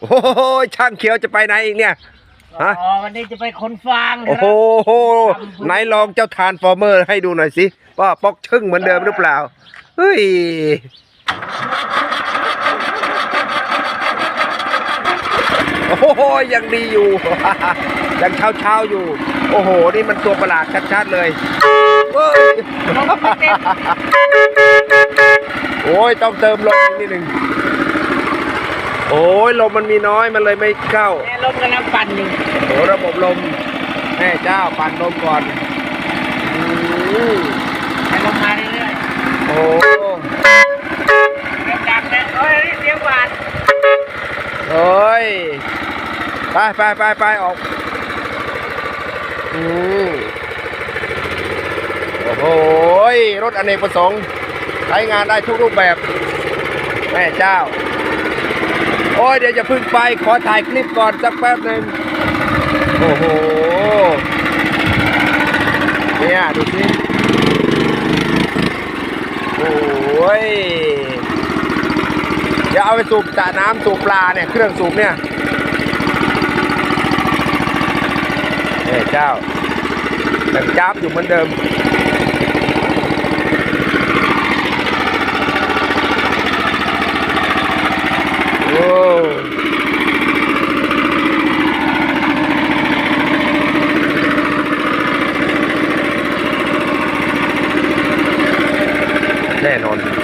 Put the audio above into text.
โอ้โหช่างเขียวจะไปไหนอีกเนี่ย ฮะ อ๋อวันนี้จะไปคนฟางนะโอ้โหไหนลองเจ้าทานฟอร์เมอร์ให้ดูหน่อยสิว่าปอกชึ่งเหมือนเดิมหรือเปล่าเฮ้ยโอ้โหยังดีอยู่ ยังเช้าเช้าๆอยู่ โอ้โห นี่มันตัวประหลาดชัดๆเลยเฮ้ยลมไม่เต็มโอ้ยต้องเติมลมอีกนิดหนึ่ง โอ้ยลมมันมีน้อยมันเลยไม่เข้าแม่ลมกำลังปั่นอยู่โอ้ระบบลมแม่เจ้าปั่นลมก่อนอืมให้ลมมาเรื่อยโอ้ๆเริ่มดังแล้วเฮ้ยเสียงหวานเฮ้ยไปไปไปไปออกอืมโอ้โหรถอเนกประสงค์ใช้งานได้ทุกรูปแบบ แม่เจ้า โอ้ยเดี๋ยวจะพึ่งไปขอถ่ายคลิปก่อนสักแป๊บหนึ่งโอ้โหเนี่ยดูสิโอ้ยเดี๋ยวเอาไปสูบสระน้ำสูบปลาเนี่ย เครื่องสูบเนี่ยเอ้ยเจ้ายังจ้าบอยู่เหมือนเดิม แน่นอน